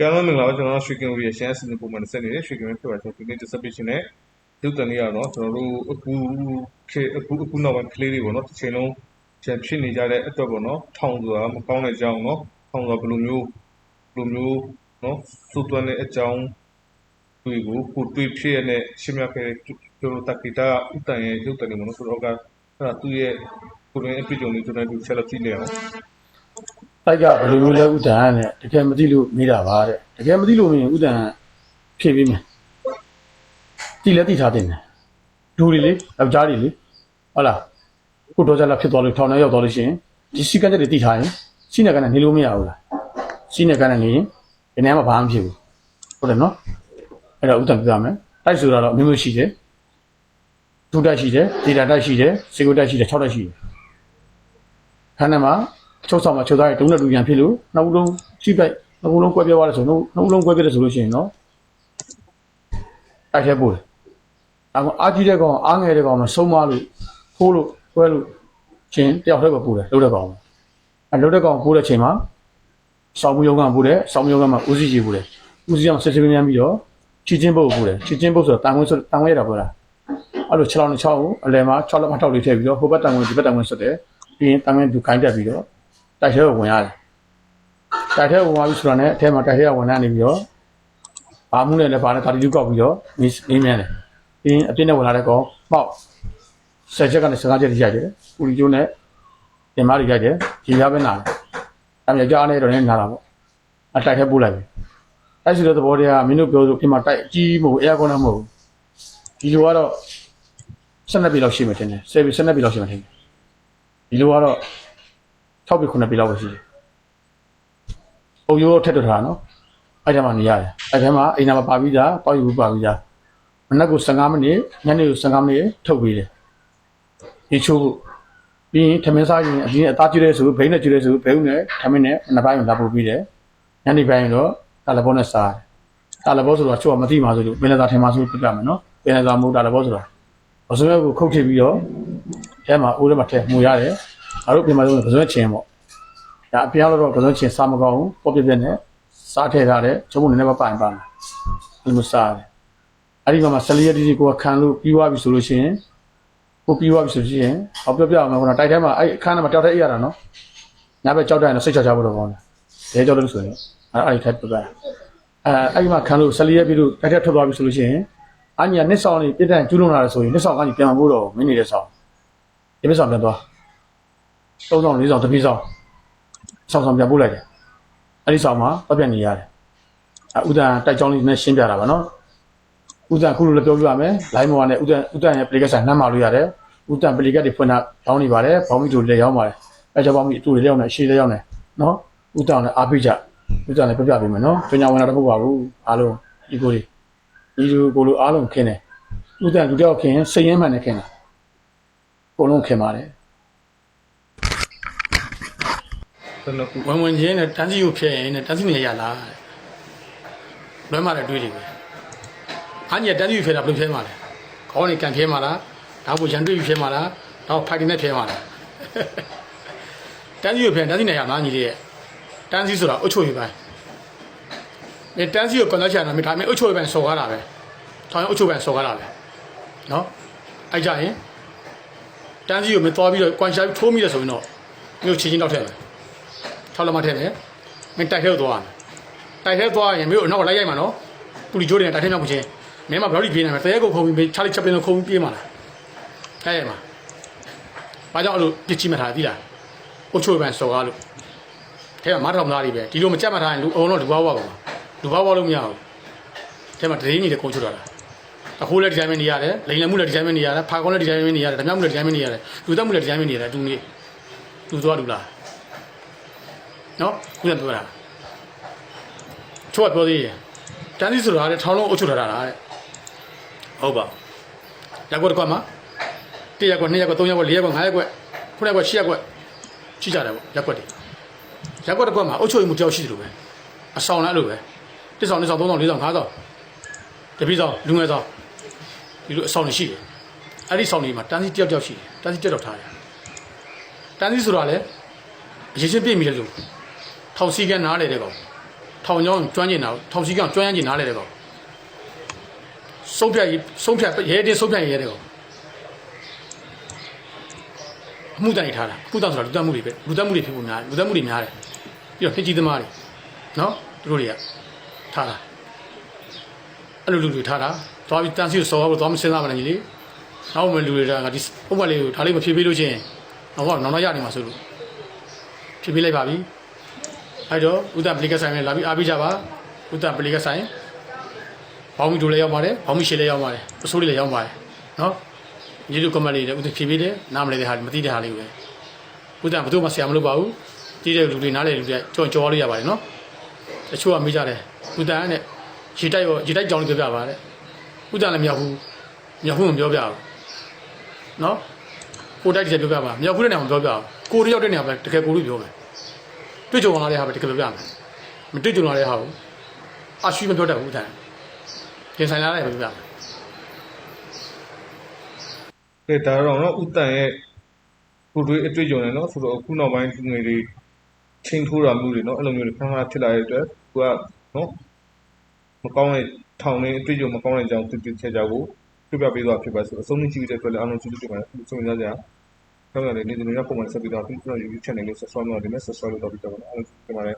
ပြန်လို့မင်္ဂလာပါကျွန်တော်တို့ရွှေကင်ဦးရဲ့ရှမ်းစီစဉ်ပုံမှန်ဆက်နေတဲ့ရွှေကင်ဦးဖြစ်ပါကျွန်တော်ဒီနေ့ dissertation နဲ့ရုပ်တန်လေးရတော့ကျွန်တော်တို့အခုခေအခုအခုနောက်ပိုင်းကလေးတွေပေါ့နော်တစ်ချိန်လုံးချန်ဖြစ်နေကြတဲ့အတွက်ပေါ့နော်ထောင်ဆိုတာမကောင်းတဲ့အကြောင်းနော်ထောင်ဆိုတာဘယ်လိုမျိုးဘယ်လိုမျိုးနော်စုသွမ်းတဲ့အကြောင်းတွေကိုကိုတွေ့ဖြစ်ရတဲ့ရှင်းပြခဲ့တဲ့ကျွန်တော်တက္ကတာဥတန်ရဲ့ရုပ်တန်လေးပေါ့နော်ဆိုတော့ကအဲ့ဒါသူ့ရဲ့ကိုယ်ရင်းအပြည့်အစုံလေးကျွန်တော်တို့ဆက်လက်ကြည့်နေအောင် တိုက်ကဘယ်လိုမျိုးလဲဥဒ္ဒန်နဲ့တကယ်မသိလို့မေးတာပါတဲ့တကယ်မသိလို့မင်းဥဒ္ဒန်ဖြေပြီးမယ်တိလည်းတိထားတင်တယ်ဒူတွေလေယောက်ျားတွေလေဟုတ်လားကိုတော့ကြလာဖြစ်သွားလို့ထောင်ထဲရောက်သွားလို့ရှိရင်ဒီစီကတ်တွေတိထားရင်စီနေကနေနေလို့မရဘူးလားစီနေကနေနေရင်ဒီနေရာမှာဘာမှမဖြစ်ဘူးဟုတ်တယ်နော်အဲ့တော့ဥဒ္ဒန်ပြရမယ်တိုက်ဆိုတာတော့မျိုးမျိုးရှိတယ်ဒူတိုက်ရှိတယ်ဒေတာတိုက်ရှိတယ်စေကိုတိုက်ရှိတယ်၆တိုက်ရှိတယ်ခန်းထဲမှာ ချုပ်ဆောင်မှာချုပ်သားရဲ့တုံးနဲ့တူပြန်ဖြစ်လို့နှစ်ဦးလုံးချိပိုက်နှစ်ဦးလုံးကွဲပြဲသွားတယ်ဆိုတော့နှစ်ဦးလုံးကွဲပြဲတယ်ဆိုလို့ရှိရင်တော့တိုက်ထဲပို့တယ်အခုအာကြီးတဲ့ကောင်အားငယ်တဲ့ကောင်မဆုံးမလို့ဖိုးလို့ကွဲလို့ချင်းတယောက်တည်းပဲပို့တယ်လှုပ်တဲ့ကောင်အဲလှုပ်တဲ့ကောင်ပို့တဲ့ချိန်မှာစောင်းမယုံကပို့တယ်စောင်းမယုံကမှဦးစီးကြီးပို့တယ်ဦးစီးကမှဆက်စပ်ပြန်ပြီးတော့ချီချင်းပုတ်ပို့တယ်ချီချင်းပုတ်ဆိုတော့တန်ခွင်းဆိုတန်ခွင်းရတာပေါ့လားအဲ့လို6လောက်နဲ့6ကိုအလယ်မှာ6လောက်မှထောက်လေးထည့်ပြီးတော့ဟိုဘက်တန်ခွင်းဒီဘက်တန်ခွင်းဆက်တယ်ပြီးရင်တန်ခွင်းသူခိုင်းတက်ပြီးတော့ တိုက်ထဲကိုဝင်ရတယ်တိုက်ထဲကိုဝင်သွားပြီဆိုတာနဲ့အထဲမှာတိုက်ထဲကဝင်လာနေပြီးတော့ဘာမှုနဲ့လဲဘာနဲ့တာတီလူကောက်ပြီးတော့မင်းမင်းမြန်တယ်ပြီးရင်အပြစ်နဲ့ဝင်လာတဲ့ကောင်ပေါက်ဆက်ချက်ကနေစကားချက်တွေရိုက်တယ်ပူလီကျိုးနဲ့တင်မတွေရိုက်တယ်ဒီရပဲနာတယ်အမြကြားနေတော့လည်းနာတာပေါ့အတိုက်ထဲပို့လိုက်ပြီတိုက်စီတဲ့သဘောတရားမင်းတို့ပြောလို့ပြင်မှာတိုက်အကြီးမဟုတ်အဲကွန်နဲ့မဟုတ်ဒီလိုကတော့12ပြီလောက်ရှိမှထင်တယ်10ပြီ12ပြီလောက်ရှိမှထင်တယ်ဒီလိုကတော့ 6ပြီ9ပြီလောက်ပဲရှိတယ်။ပုံရိုးထက်တွထားနော်။အဲ့ထဲမှာနေရတယ်။အဲ့ထဲမှာအိမ်နာမှာပါပြီးသားတောက်ယူပါပြီးသား။မနက်ကို15မိနစ်ညနေကို15မိနစ်ထုတ်ပေးတယ်။ဒီချိုးဖို့ပြီးရင်ထမင်းစားရင်အရင်အသားကျွဲဆိုဘိန်းနဲ့ကျွဲဆိုဘိန်းနဲ့ထမင်းနဲ့နှစ်ပိုင်းလာပို့ပြီးတယ်။ညနေပိုင်းတော့တာလဘောနဲ့စားတယ်။တာလဘောဆိုတော့ချိုးကမသိမှဆိုလို့ပင်လယ်သားထင်မှဆိုပြပြမယ်နော်။ပင်လယ်သားမဟုတ်တာလဘောဆိုတော့အစိုးရကိုခုတ်ထည့်ပြီးတော့အဲမှာအိုးထဲမှာထည့်မှုရတယ်။ ငါတို့ပြင်မှာဆိုရင်ပစွဲချင်းပေါ့။ဒါအပြားတော့ပစွဲချင်းစားမကောင်းဘူး။ပေါ့ပြပြနဲ့စားထည့်ထားတဲ့ချုံမနည်းနည်းပါပိုင်ပါမယ်။ဒီလိုစားတယ်။အဲ့ဒီမှာဆလီရတီတီကိုခံလို့ပြီးသွားပြီဆိုလို့ရှိရင်ကိုပြီးသွားပြီဆိုရင်ဟောပြောပြအောင်မယ်ခုနတိုက်ထဲမှာအဲ့အခန်းထဲမှာတောက်ထဲအိပ်ရတာနော်။ညဘက်ကြောက်တိုင်းတော့စိတ်ချချဖို့တော့ကောင်းတယ်။ရဲကြောက်လို့ဆိုရင်အဲ့အဲ့ဒီထက်ပြပြ။အဲအဲ့ဒီမှာခံလို့ဆလီရပြီးလို့တိုက်ထဲထွက်သွားပြီဆိုလို့ရှိရင်အညာနစ်ဆောင်လေးပြည့်တဲ့ကျူးလွန်လာတယ်ဆိုရင်နစ်ဆောင်ကကြီးပြန်မဖို့တော့မင်းနေတဲ့ဆောင်ဒီမဆောင်ပြန်သွား သုံးဆောင်လေးဆောင်တစ်ပြေးဆောင်ဆောင်ဆောင်ပြန်ပို့လိုက်တယ်အဲ့ဒီဆောင်မှာပတ်ပြတ်နေရတယ်အဥဒန်တိုက်ကြောင်းလေးနဲ့ရှင်းပြတာပါနော်ဥဒန်ခုလိုလည်းပြောပြရမယ်လိုင်းမော်နဲ့ဥဒန်ဥဒန်ရဲ့ application နှမ်းမာလို့ရတယ်ဥဒန် application တွေဖွင့်တာရောင်းနေပါတယ်ဘောင်းမီတို့လည်းရောင်းပါတယ်အဲကြောင့်ဘောင်းမီအတူလည်းရောင်းတယ်အရှိလည်းရောင်းတယ်နော်ဥဒန်လည်းအားပေးကြဥဒန်လည်းပြပြပေးမယ်နော်ပညာဝင်တာတော့မဟုတ်ပါဘူးအားလုံးဒီကိုလေးဒီလိုကိုလိုအားလုံးခင်းတယ်ဥဒန်လူတယောက်ခင်းစိတ်ရင်းမှန်နဲ့ခင်းတာအကုန်လုံးခင်းပါတယ် ကျွန်တော်ခုဝင်ဝင်ချင်းနဲ့တန်းစီကိုဖျက်ရင်နဲ့တန်းစီနေရလားလွဲမှလည်းတွေးလိမ့်မယ်အညာတန်းစီကိုဖျက်တာဘယ်လိုဖျက်မှာလဲခေါင်းနေကန်ဖျက်မှာလားဒါကိုရန်တွေးပြီးဖျက်မှာလားတော့ဖိုက်တင်နဲ့ဖျက်မှာလားတန်းစီကိုဖျက်တန်းစီနေရမှာညီလေးရဲ့တန်းစီဆိုတာအုတ်ချိုရပိုင်းမင်းတန်းစီကိုကွန်သက်ချန်တာမင်းဒါမင်းအုတ်ချိုရပိုင်းစော်ကားတာပဲထောင်ရင်အုတ်ချိုရပိုင်းစော်ကားတာပဲနော်အဲ့ကြရင်တန်းစီကိုမင်းသွားပြီးတော့ကွန်ရှာပြီးထိုးမိတယ်ဆိုရင်တော့မျိုးချင်းချင်းတော့ထည့်မယ်ထောက်လ က်မထည့်မယ်မင်းတိုက်ထဲကိုသွားရမယ်တိုက်ထဲသွားရင်မင်းတို့အနောက်လိုက်ရိုက်မှာနော်ပူလီကျိုးတွေနဲ့တိုက်ထဲမြောက်မချင်းမင်းမဘယ်လိုပြေးနေမလဲတဲကိုခုံပြီးချာလီချက်ပင်းကိုခုံပြီးပြေးမှာလားအဲ့ရမှာဘာကြောင့်အဲ့လိုပြစ်ချိမှထားသိလားအုတ်ချိုးပန်စော်ကားလို့ထဲမှာမထောင်သားတွေပဲဒီလိုမကြက်မှထားရင်လူအုံတော့လူဘာဝပါလူဘာဝလို့မရဘူးထဲမှာဒရင်းကြီးတွေခုံချိုးတာလားအခုလည်းဒီဇိုင်းမင်းနေရတယ်လိန်လမှုလည်းဒီဇိုင်းမင်းနေရတယ်ဖာကောင်းလည်းဒီဇိုင်းမင်းနေရတယ်ဓမြမှုလည်းဒီဇိုင်းမင်းနေရတယ်လူသက်မှုလည်းဒီဇိုင်းမင်းနေရတယ်တူနေတူသွားတူလား နော်ခုနပြောတာချိုးကပြောသေးတယ်တန်းစီဆိုတာလေထောင်းလုံးအုပ်ချုပ်ထားတာလားတဲ့ဟုတ်ပါရက်ကွက်တစ်ကွက်မှာတစ်ရက်ကွက်နှစ်ရက်ကွက်သုံးရက်ကွက်လေးရက်ကွက်ငါးရက်ကွက်ခုနက်ကွက်ရှစ်ရက်ကွက်ရှိကြတယ်ပေါ့ရက်ကွက်တွေရက်ကွက်တစ်ကွက်မှာအုပ်ချုပ်မှုတယောက်ရှိတယ်လို့ပဲအဆောင်လည်းအဲ့လိုပဲတစ်ဆောင်နှစ်ဆောင်သုံးဆောင်လေးဆောင်ငါးဆောင်တပည့်ဆောင်လူငယ်ဆောင်ဒီလိုအဆောင်တွေရှိတယ်အဲ့ဒီဆောင်တွေမှာတန်းစီတယောက်တယောက်ရှိတယ်တန်းစီတယောက်တယောက်ထားတယ်တန်းစီဆိုတာလေအရင်ချင်းပြည့်မိတယ်လို့ ထောင်စီကနားလေတဲ့ကောင်ထောင်ချောင်းကျွမ်းကျင်တာကိုထောင်စီကောင်ကျွမ်းကျင်နားလဲတဲ့ကောင်ဆုံးဖြတ်ရေးဆုံးဖြတ်ရဲတင်းဆုံးဖြတ်ရေးရဲတဲ့ကောင်အမှုတန်နေထားတာအမှုတန်ဆိုတာလူတက်မှုတွေပဲလူတက်မှုတွေဖြစ်ဖို့များလူတက်မှုတွေများတယ်ပြီးတော့ဖြစ်ကြီးသမားတွေနော်သူတို့တွေကထားတာအဲ့လိုလူတွေထားတာသွားပြီးတန်းစီကိုစော်ဖို့သွားမစဉ်းစားပါနဲ့ကြီးလေနောက်မှလူတွေကငါဒီပုံမှန်လေးကိုဒါလေးမဖြေပေးလို့ချင်းတော့နောက်နောက်ရနေမှာဆိုလို့ဖြေပေးလိုက်ပါပြီ အဲ့တော့ဥဒ္ဒပလီကဆိုင်နဲ့လာပြီးအားပေးကြပါဥဒ္ဒပလီကဆိုင်ဘောင်းမီတို့လည်းရောက်ပါတယ်ဘောင်းမီရှေလည်းရောက်ပါတယ်အစိုးရလည်းရောက်ပါတယ်နော်ညီတို့ကမလေးလည်းဥဒ္ဒဖြည့်ပေးတယ်နားမလဲတဲ့ဟာမသိတဲ့ဟာလေးပဲဥဒ္ဒဘယ်သူမှဆရာမလုပ်ပါဘူးတီးတဲ့လူတွေနားလေလူတွေကြော်ကြော်လို့ရပါတယ်နော်တချို့ကမေးကြတယ်ဥဒ္ဒနဲ့ရေတိုက်ရောရေတိုက်ကြောင်လေးပြောပြပါတဲ့ဥဒ္ဒလည်းမရောက်ဘူးမရောက်ဘူးမပြောပြဘူးနော်ကိုတိုက်တစ်ချက်ပြောပြပါမရောက်ဘူးတဲ့နေရာမှာပြောပြအောင်ကိုတယောက်တဲ့နေရာပဲတကယ်ကိုလို့ပြောမယ် တွေ့ကြုံလာတဲ့ဟာပဲတကယ်ပြောပြမယ်မတွေ့ကြုံလာတဲ့ဟာကိုအရှိမပြောတတ်ဘူးတန်ပြင်ဆိုင်လာတဲ့ပဲပြောပြမယ်ကဲဒါတော့နော်ဥတန်ရဲ့ကိုတွေးအတွေ့အကြုံနဲ့နော်ဆိုတော့အခုနောက်ပိုင်းငွေတွေချိန်ထိုးတာမျိုးတွေနော်အဲ့လိုမျိုးတွေခဏခဏဖြစ်လာတဲ့အတွက်ကိုကနော်မကောင်းတဲ့ထောင်နေအတွေ့အကြုံမကောင်းတဲ့အကြောင်းသိသိချာချာကိုပြပြပေးသွားဖြစ်ပါဆိုအဆုံးမကြည့်တဲ့အတွက်လည်းအားလုံးကျေးဇူးတင်ပါတယ်အခုဆုံး ရကြ။ဆောင်းရတယ်နေနေရပုံမှန်ဆက်ပြီးတော့အခုကျွန်တော် YouTube channel လေး subscribe လုပ်နေတယ် subscribe လုပ်တော့ပြီးတော့ အားလုံး ကျေးဇူးတင်ပါတယ်